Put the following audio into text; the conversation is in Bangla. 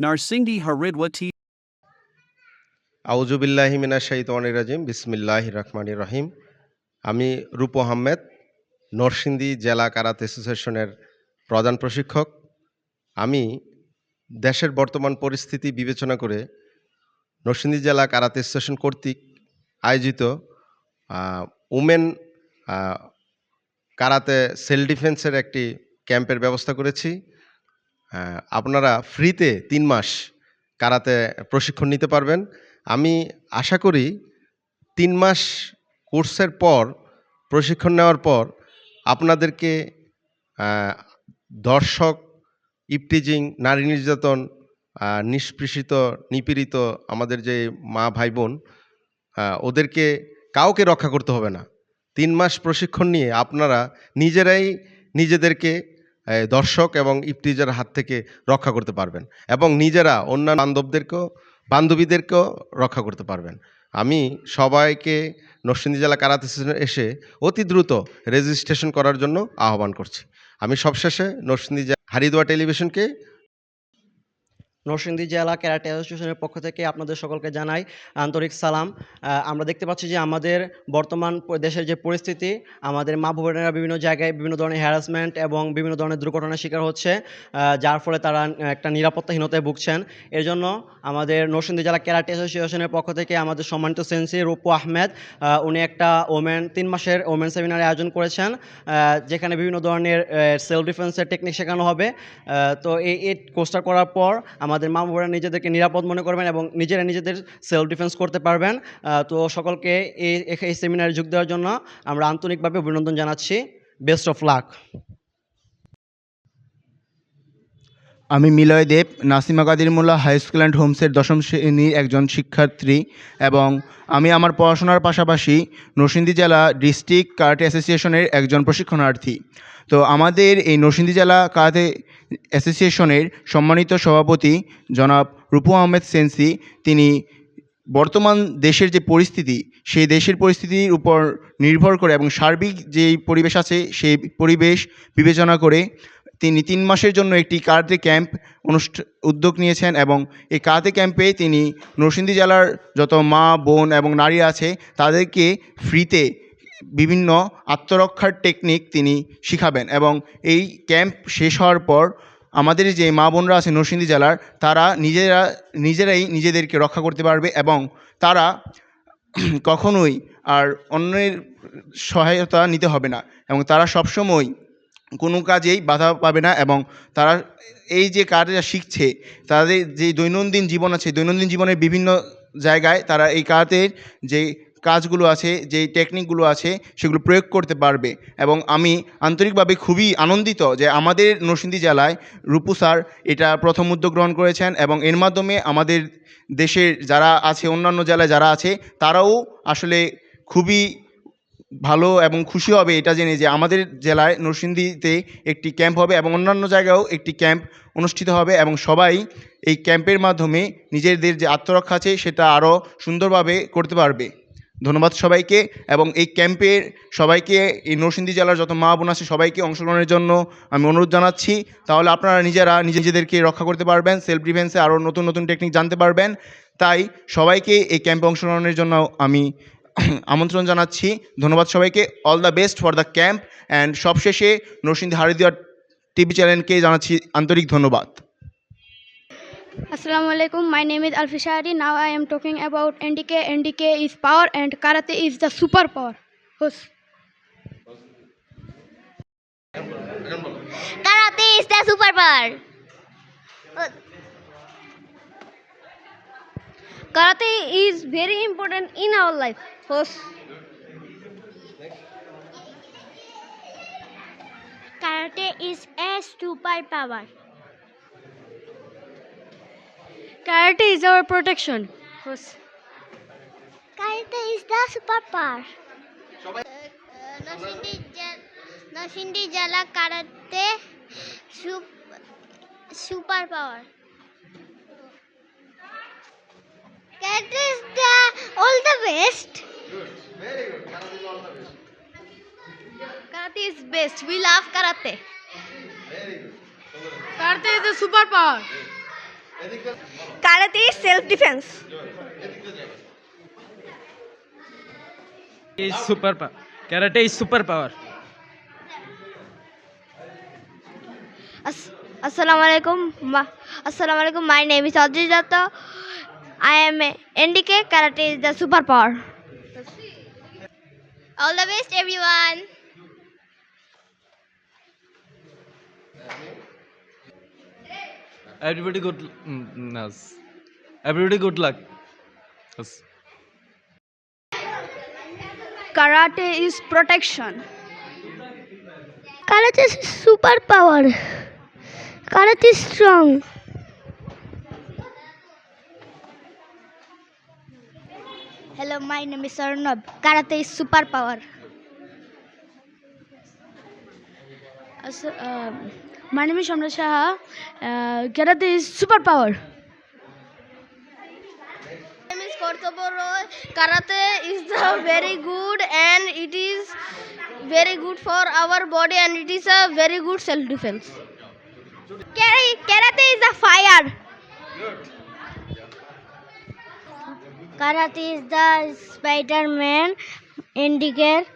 Narsingdi Haridwati আউজুবিল্লাহি মিনা শাইতানির রাজিম বিসমিল্লাহ রহমান রহিম আমি রূপ আহমেদ নরসিংদী জেলা কারাতে অ্যাসোসিয়েশনের প্রধান প্রশিক্ষক। আমি দেশের বর্তমান পরিস্থিতি বিবেচনা করে নরসিংদী জেলা কারাতে অ্যাসোসিয়েশন কর্তৃক আয়োজিত উমেন কারাতে সেল ডিফেন্সের একটি ক্যাম্পের ব্যবস্থা করেছি। আপনারা ফ্রিতে তিন মাস কারাতে প্রশিক্ষণ নিতে পারবেন। আমি আশা করি তিন মাস কোর্সের পর, প্রশিক্ষণ নেওয়ার পর আপনাদেরকে দর্শক, ইপটিজিং, নারী নির্যাতন নিষ্পৃষিত, নিপীড়িত আমাদের যে মা ভাই বোন ওদেরকে কাউকে রক্ষা করতে হবে না। তিন মাস প্রশিক্ষণ নিয়ে আপনারা নিজেরাই নিজেদেরকে দর্শক এবং ইফতিজার হাত থেকে রক্ষা করতে পারবেন এবং নিজেরা অন্যান্য বান্ধবদেরকেও, বান্ধবীদেরকেও রক্ষা করতে পারবেন। আমি সবাইকে নরসিংদী জেলা কারাতে এসে অতি দ্রুত রেজিস্ট্রেশন করার জন্য আহ্বান করছি। আমি সবশেষে নরসিংদী হারিদোয়া টেলিভিশনকে নরসিংদী জেলা ক্যারাটে অ্যাসোসিয়েশনের পক্ষ থেকে আপনাদের সকলকে জানাই আন্তরিক সালাম। আমরা দেখতে পাচ্ছি যে আমাদের বর্তমান দেশের যে পরিস্থিতি, আমাদের মা বোনেরা বিভিন্ন জায়গায় বিভিন্ন ধরনের হ্যারাসমেন্ট এবং বিভিন্ন ধরনের দুর্ঘটনার শিকার হচ্ছে যার ফলে তারা একটা নিরাপত্তাহীনতায় ভুগছেন। এর জন্য আমাদের নরসিংদী জেলা ক্যারাটে অ্যাসোসিয়েশনের পক্ষ থেকে আমাদের সম্মানিত সেন্সি রূপু আহমেদ উনি একটা ওমেন তিন মাসের ওমেন সেমিনার আয়োজন করেছেন যেখানে বিভিন্ন ধরনের সেলফ ডিফেন্সের টেকনিক শেখানো হবে। তো এই কোর্সটা করার পর আমাদের মা বোনেরা নিজেদেরকে নিরাপদ মনে করবেন এবং নিজেরা নিজেদের সেলফ ডিফেন্স করতে পারবেন। তো সকলকে এই এই সেমিনারে যোগ দেওয়ার জন্য আমরা আন্তরিকভাবে অভিনন্দন জানাচ্ছি। বেস্ট অফ লাক আমি Miloy Deb, Nasima Kadir Molla, high school and হোমসের দশম শ্রেণির একজন শিক্ষার্থী এবং আমি আমার পড়াশোনার পাশাপাশি নরসিংদী জেলা ডিস্ট্রিক্ট কারাটে অ্যাসোসিয়েশনের একজন প্রশিক্ষণার্থী। তো আমাদের এই নরসিংদী জেলা কারাটে অ্যাসোসিয়েশনের সম্মানিত সভাপতি জনাব রূপু আহমেদ সেন্সি, তিনি বর্তমান দেশের যে পরিস্থিতি, সেই দেশের পরিস্থিতির উপর নির্ভর করে এবং সার্বিক যেই পরিবেশ আছে, সেই পরিবেশ বিবেচনা করে তিনি তিন মাসের জন্য একটি কারাতে ক্যাম্প উদ্যোগ নিয়েছেন এবং এই কারাতে ক্যাম্পে তিনি নরসিংদী জেলার যত মা, বোন এবং নারী আছে, তাদেরকে ফ্রিতে বিভিন্ন আত্মরক্ষার টেকনিক তিনি শিখাবেন এবং এই ক্যাম্প শেষ হওয়ার পর আমাদের যে মা বোনরা আছে নরসিংদী জেলার, তারা নিজেরা, নিজেরাই নিজেদেরকে রক্ষা করতে পারবে এবং তারা কখনোই আর অন্যের সহায়তা নিতে হবে না এবং তারা সবসময় কোনো কাজেই বাধা পাবে না এবং তারা এই যে কাজটা শিখছে, তাদের যে দৈনন্দিন জীবন আছে, দৈনন্দিন জীবনের বিভিন্ন জায়গায় তারা এই কাজের যে কাজগুলো আছে, যে টেকনিকগুলো আছে, সেগুলো প্রয়োগ করতে পারবে এবং আমি আন্তরিকভাবে খুবই আনন্দিত যে আমাদের নরসিংদী জেলায় রূপু স্যার এটা প্রথম উদ্যোগ গ্রহণ করেছেন এবং এর মাধ্যমে আমাদের দেশের যারা আছে, অন্যান্য জেলায় যারা আছে, তারাও আসলে খুবই ভালো এবং খুশি হবে এটা জেনে যে আমাদের জেলায় নরসিংদীতে একটি ক্যাম্প হবে এবং অন্যান্য জায়গায়ও একটি ক্যাম্প অনুষ্ঠিত হবে এবং সবাই এই ক্যাম্পের মাধ্যমে নিজেদের যে আত্মরক্ষা আছে সেটা আরও সুন্দরভাবে করতে পারবে। ধন্যবাদ সবাইকে এবং এই ক্যাম্পের সবাইকে, এই নরসিংদী জেলার যত মা বোন আছে সবাইকে অংশগ্রহণের জন্য আমি অনুরোধ জানাচ্ছি। তাহলে আপনারা নিজেরা নিজে নিজেদেরকে রক্ষা করতে পারবেন, সেলফ ডিফেন্সে আরও নতুন নতুন টেকনিক জানতে পারবেন। তাই সবাইকে এই ক্যাম্পে অংশগ্রহণের জন্য আমি আমন্ত্রণ জানাচ্ছি। ধন্যবাদ সবাইকে। All the best for the camp and সবশেষে নরসিংহী হারিদুয়ার টিভি চ্যানেলকে জানাচ্ছি আন্তরিক ধন্যবাদ। আসসালামু আলাইকুম। My name is Alfisari now I am talking about NDK NDK is power and karate is the super power hose karate is the super power Karate is very important in our life. Hus. Karate is a superpower. Karate is our protection. Hus. Karate is the superpower. Narsingdi জেলা karate super power Karate is the all the best. Karate is best. We love karate. Karate is the superpower. Karate is self-defense. is super power. Karate is super power. As- Assalamu alaikum. Ma- Assalamu alaikum. My name is Adri Datta. I am a NDK. Karate is the superpower. All the best, everyone. Everybody good. Mm, yes. Everybody good luck. Yes. Karate is protection. Karate is superpower. Karate is strong. Hello, my name is Arnab. Karate is superpower. As- uh, my name is Shamra Shah. Uh, karate is superpower. name is Kortobo Roy. Karate is the very good and it is very good for our body and it is a very good self defense. Karate is a fire. Karate is the Spider Man इंडिकेर